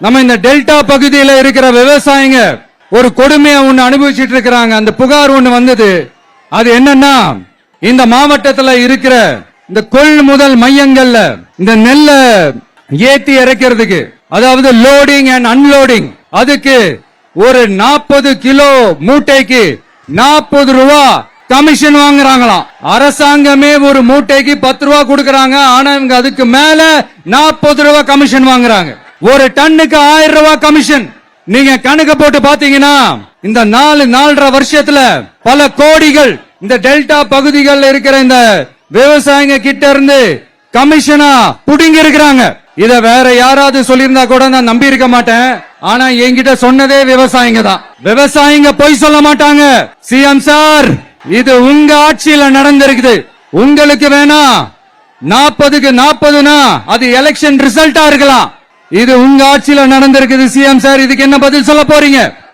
நம்ம இந்த டெல்டா பகுதியில் இருக்கிற விவசாயிங்க ஒரு கொடுமையை ஒன்று அனுபவிச்சுட்டு இருக்கிறாங்க. அந்த புகார் ஒன்று வந்தது. அது என்னன்னா இந்த மாவட்டத்தில் இருக்கிற இந்த கொள்முதல் மையங்கள்ல இந்த நெல்ல ஏத்தி இறக்கிறதுக்கு அதாவது லோடிங் அண்ட் அன்லோடிங் அதுக்கு ஒரு நாற்பது கிலோ மூட்டைக்கு நாற்பது ரூபா கமிஷன் வாங்குறாங்களாம். அரசாங்கமே ஒரு மூட்டைக்கு பத்து ரூபா கொடுக்கறாங்க. ஆனா இவங்க அதுக்கு மேல நாற்பது ரூபா கமிஷன் வாங்குறாங்க. ஒரு டன்னுக்கு ஆயிரம் ரூபாய் கமிஷன் நீங்க கணக்கு போட்டு பாத்தீங்கன்னா இந்த நாலு நாலரை வருஷத்துல பல கோடிகள் இந்த டெல்டா பகுதிகளில் இருக்கிற இந்த விவசாயிங்க கிட்ட இருந்து கமிஷனா புடுங்கி இருக்கிறாங்க. இத வேற யாராவது சொல்லியிருந்தா கூட நான் நம்பி இருக்க மாட்டேன். ஆனா என்கிட்ட சொன்னதே விவசாயிங்க தான். விவசாயிங்க பொய் சொல்ல மாட்டாங்க. சிஎம் சார் இது உங்க ஆட்சியில நடந்திருக்குது. உங்களுக்கு வேணா நாற்பதுக்கு நாற்பதுனா அது எலெக்ஷன் ரிசல்ட்டா இருக்கலாம். இது உங்க ஆட்சியில நடந்திருக்குது சிஎம் சார். இதுக்கு என்ன பதில் சொல்ல போறீங்க?